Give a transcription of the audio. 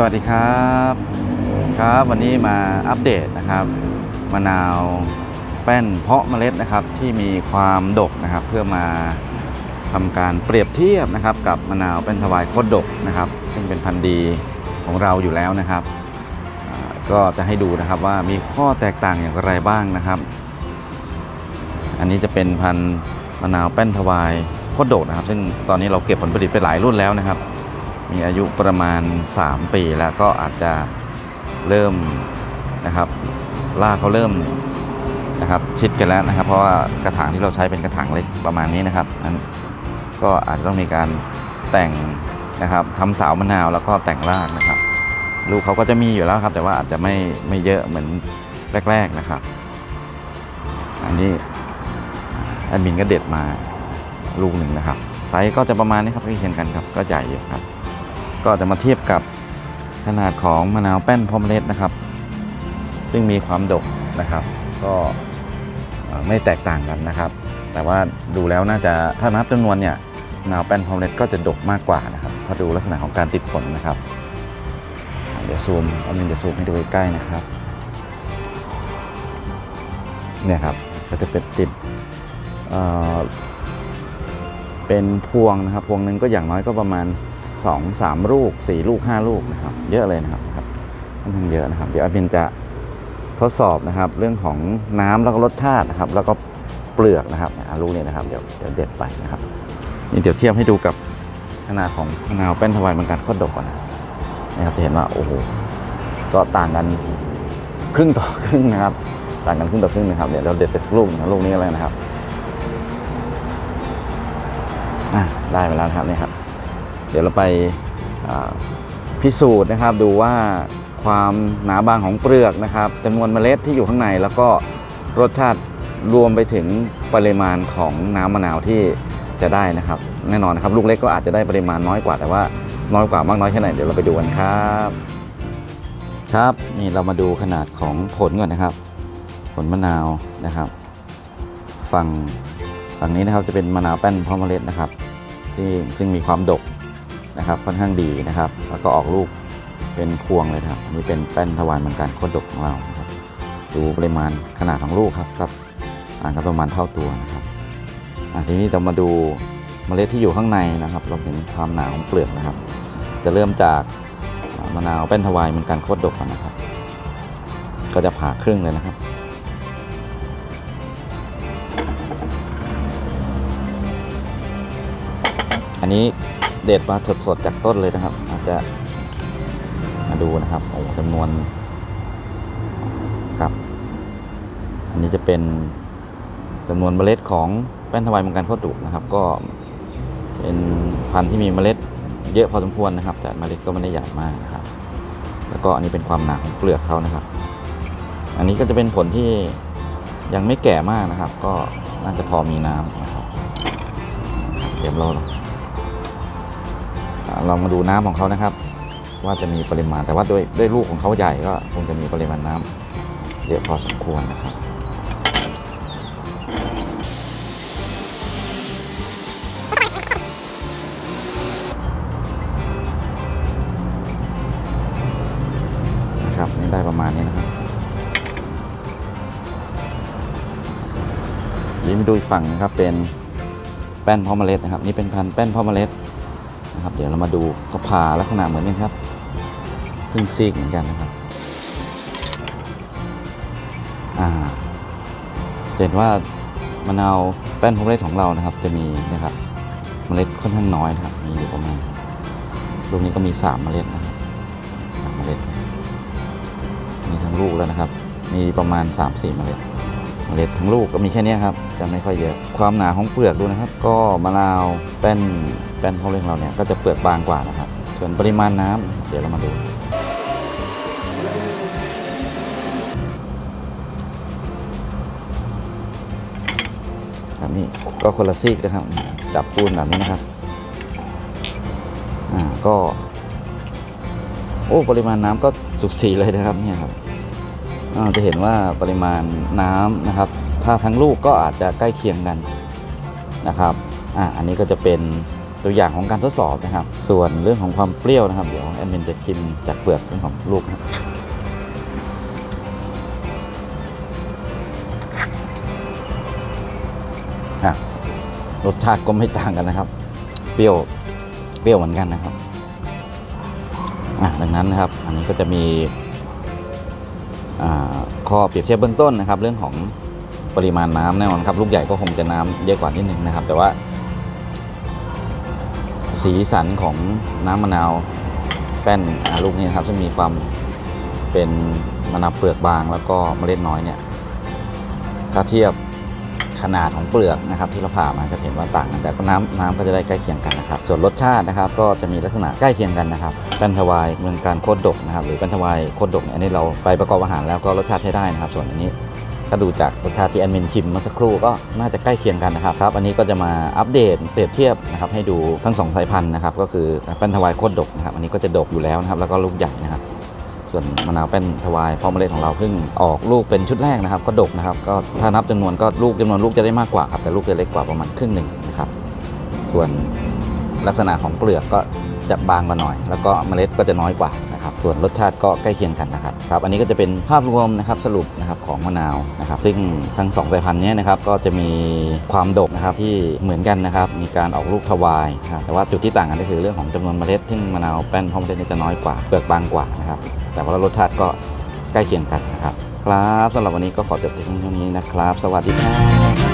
สวัสดีครับครับวันนี้มาอัปเดตนะครับมะนาวแป้นเพาะเมล็ดนะครับที่มีความดกนะครับ เพื่อมาทำการเปรียบเทียบนะครับ กับมะนาวแป้นทวายโคตรดกนะครับ ซึ่งเป็นพันธุ์ดีของเราอยู่แล้วนะครับ ก็จะให้ดูนะครับว่ามีข้อแตกต่างอย่างไรบ้างนะครับ อันนี้จะเป็นพันธุ์มะนาวแป้นทวายโคตรดกนะครับ ซึ่งตอนนี้เราเก็บผลผลิตไปหลายรุ่นแล้วนะครับ มีอายุประมาณ 3 ปีแล้วก็อาจจะเริ่มนะครับรากเขาเริ่มนะครับชิดกันแล้วนะครับ เพราะว่ากระถางที่เราใช้เป็นกระถางเล็กประมาณนี้นะครับนั้นก็อาจจะต้องมีการแต่งนะครับทำเสาวมะนาวแล้วก็แต่งรากนะครับ ลูกเขาก็จะมีอยู่แล้วครับ แต่ว่าอาจจะไม่ไม่เยอะเหมือนแรก ๆนะครับ อันนี้แอดมินก็เด็ดมาลูกหนึ่งนะครับไซส์ก็จะประมาณนี้ครับที่เคียงกันครับก็ใหญ่อยู่ครับ ก็จะมาเทียบกับขนาดของมะนาวแป้นพอมเล็ดนะครับ ซึ่งมีความดกนะครับ ก็ไม่แตกต่างกันนะครับ แต่ว่าดูแล้วน่าจะถ้านับจำนวนเนี่ยมะนาวแป้นพอมเล็ดก็จะดกมากกว่านะครับถ้าดูลักษณะของการติดผลนะครับ เดี๋ยวซูมอันนึงจะซูมให้ดูใกล้ๆนะครับเนี่ยครับก็จะเป็นติดเอ่อเป็นพวงนะครับ พวงหนึ่งก็อย่างน้อยก็ประมาณ 2 3 ลูก 4 ลูก 5 ลูกนะครับ เยอะเลยนะครับครับค่อนข้างเยอะนะครับ เดี๋ยวอาบินจะทดสอบนะครับ เรื่องของน้ำแล้วก็รสชาตินะครับ แล้วก็เปลือกนะครับอะลูกนี้นะครับเดี๋ยวเดี๋ยวเด็ดไปนะครับนี่เดี๋ยวเทียบให้ดูกับขนาดของมะนาวแป้นทวายเหมือนกันโคตรดกนะนะครับจะเห็นว่าโอ้โหก็ต่างกันครึ่งต่อครึ่งนะครับ ต่างกันครึ่งต่อครึ่งนะครับเดี๋ยวเราเด็ดไปสักลูกนะลูกนี้อะไรนะครับอะได้ไปแล้วครับนี่ครับ เดี๋ยวเราไปพิสูจน์นะครับดูว่าความหนาบางของเปลือกนะครับจำนวนเมล็ดที่อยู่ข้างใน แล้วก็รสชาติรวมไปถึงปริมาณของน้ำมะนาวที่จะได้นะครับ แน่นอนนะครับลูกเล็กก็อาจจะได้ปริมาณน้อยกว่าแต่ว่าน้อยกว่ามากน้อยแค่ไหนเดี๋ยวเราไปดูกันครับ ครับนี่เรามาดูขนาดของผลก่อนนะครับ ผลมะนาวนะครับ ฝั่งฝั่งนี้นะครับจะเป็นมะนาวแป้นพร้อมเมล็ดนะครับ ซึ่งซึ่งมีความดก นะครับ ค่อนข้างดีนะครับ แล้วก็ออกลูกเป็นพวงเลยครับนนี้เป็นแป้นทวายเหมือนกันโคตรดกของเรานะครับ ดูปริมาณขนาดของลูกครับครับอ่านกันประมาณเท่าตัวนะครับทีนี้เรามาดูเมล็ดที่อยู่ข้างในนะครับ เราเห็นความหนาของเปลือกนะครับ จะเริ่มจากมะนาวแป้นทวายเหมือนกันโคตรดกก่อนนะครับ ก็จะผ่าครึ่งเลยนะครับ นนี้เด็ดมาสดๆจากต้นเลยนะครับ อาจจะมาดูนะครับโอ้จำนวนครับ อันนี้จะเป็นจำนวนเมล็ดของแป้นทวายมังกรโคตรดุกนะครับ ก็เป็นพันธุ์ที่มีเมล็ดเยอะพอสมควรนะครับ แต่เมล็ดก็ไม่ได้ใหญ่มากนะครับ แล้วก็อันนี้เป็นความหนาของเปลือกเขานะครับ อันนี้ก็จะเป็นผลที่ยังไม่แก่มากนะครับ ก็น่าจะพอมีน้ำนะครับเดี๋ยวเรา อ่าลองมาดูน้ำของเขานะครับ ว่าจะมีปริมาณแต่ว่าด้วยด้วยลูกของเขาใหญ่ก็คงจะมีปริมาณน้ำเยอะพอสมควรนะครับนะครับนี่ได้ประมาณนี้นะครับนี่มาดูอีกฝั่งนะครับเป็นแป้นพาะเมล็ดนะครับ นี่เป็นพันธุ์แป้นพาะเมล็ด นะครับ เดี๋ยวเรามาดูเขาผ่าลักษณะเหมือนกันครับครึ่งซีกเหมือนกันนะครับอ่าเห็นว่ามะนาวแป้นพรมเมล็ดของเรานะครับ จะมีนะครับเมล็ดค่อนข้างน้อยนะครับ มีอยู่ประมาณลูกนี้ก็มีสามเมล็ดนะครับสามเมล็ดมีทั้งลูกแล้วนะครับ มีประมาณ 3 4เมล็ดเมล็ดทั้งลูกก็มีแค่นี้ครับ จะไม่ค่อยเยอะ ความหนาของเปลือกดูนะครับ ก็มะนาวแป้น แป้นของเร่งเราเนี่ยก็จะเปลือกบางกว่านะครับ ส่วนปริมาณน้ำเดี๋ยวเรามาดูครับนี่ก็คนละซีกนะครับ จับปูนแบบนี้นะครับ อ่าก็ โอ้ปริมาณน้ำก็สุกสีเลยนะครับเนี่ยครับจะเห็นว่าปริมาณน้ำนะครับ ถ้าทั้งลูกก็อาจจะใกล้เคียงกันนะครับ อ่าอันนี้ก็จะเป็น ตัวอย่างของการทดสอบนะครับ ส่วนเรื่องของความเปรี้ยวนะครับ เดี๋ยวแอดมินจะชิมจากเปลือกเรื่องของลูกนะครับรสชาติก็ไม่ต่างกันนะครับ เปรี้ยว เปรี้ยวเหมือนกันนะครับดังนั้นนะครับ อันนี้ก็จะมีข้อเปรียบเทียบเบื้องต้นนะครับ เรื่องของปริมาณน้ำแน่นอนครับ ลูกใหญ่ก็คงจะน้ำเยอะกว่านิดนึงนะครับ แต่ว่า สีสันของน้ำมะนาวแป้นลูกนี้ครับจะมีความเป็นมะนาวเปลือกบางแล้วก็เมล็ดน้อยเนี่ยถ้าเทียบขนาดของเปลือกนะครับที่เราผ่ามาก็เห็นว่าต่างกันแต่ก็น้ำน้ำก็จะได้ใกล้เคียงกันนะครับ ส่วนรสชาตินะครับก็จะมีลักษณะใกล้เคียงกันนะครับแป้นทวายเมืองการโคตรดกนะครับหรือแป้นทวายโคตรดกอันนี้เราไปประกอบอาหารแล้วก็รสชาติใช้ได้นะครับ ส่วนอันนี้ ถ้าดูจากรสชาติที่แอดมินชิมเมื่อสักครู่ก็น่าจะใกล้เคียงกันนะครับครับ อันนี้ก็จะมาอัปเดตเปรียบเทียบนะครับให้ดูทั้งสองสายพันธุ์นะครับก็คือแป้นทวายโคตรดกนะครับอันนี้ก็จะดกอยู่แล้วนะครับแล้วก็ลูกใหญ่นะครับส่วนมะนาวแป้นทวายพราะเมล็ดของเราเพิ่งออกลูกเป็นชุดแรกนะครับ ก็ดกนะครับก็ถ้านับจำนวนก็ลูกจำนวนลูกจะได้มากกว่าครับแต่ลูกจะเล็กกว่าประมาณครึ่งหนึ่งนะครับส่วนลักษณะของเปลือกก็จะบางกว่าหน่อย แล้วก็เมล็ดก็จะน้อยกว่า นะครับส่วนรสชาติก็ใกล้เคียงกันนะครับครับอันนี้ก็จะเป็นภาพรวมนะครับสรุปนะครับของมะนาวนะครับซึ่งทั้งสองสายพันธุ์นี้นะครับก็จะมีความดกนะครับที่เหมือนกันนะครับมีการออกลูกทวายนะครับแต่ว่าจุดที่ต่างกันก็คือเรื่องของจำนวนเมล็ดซึ่งมะนาวแป้นพร้อมเมล็ดเนี่ยจะน้อยกว่าเปลือกบางกว่านะครับแต่ว่ารสชาติก็ใกล้เคียงกันนะครับครับสำหรับวันนี้ก็ขอจบที่เพียงเท่านี้นะครับ สวัสดีครับ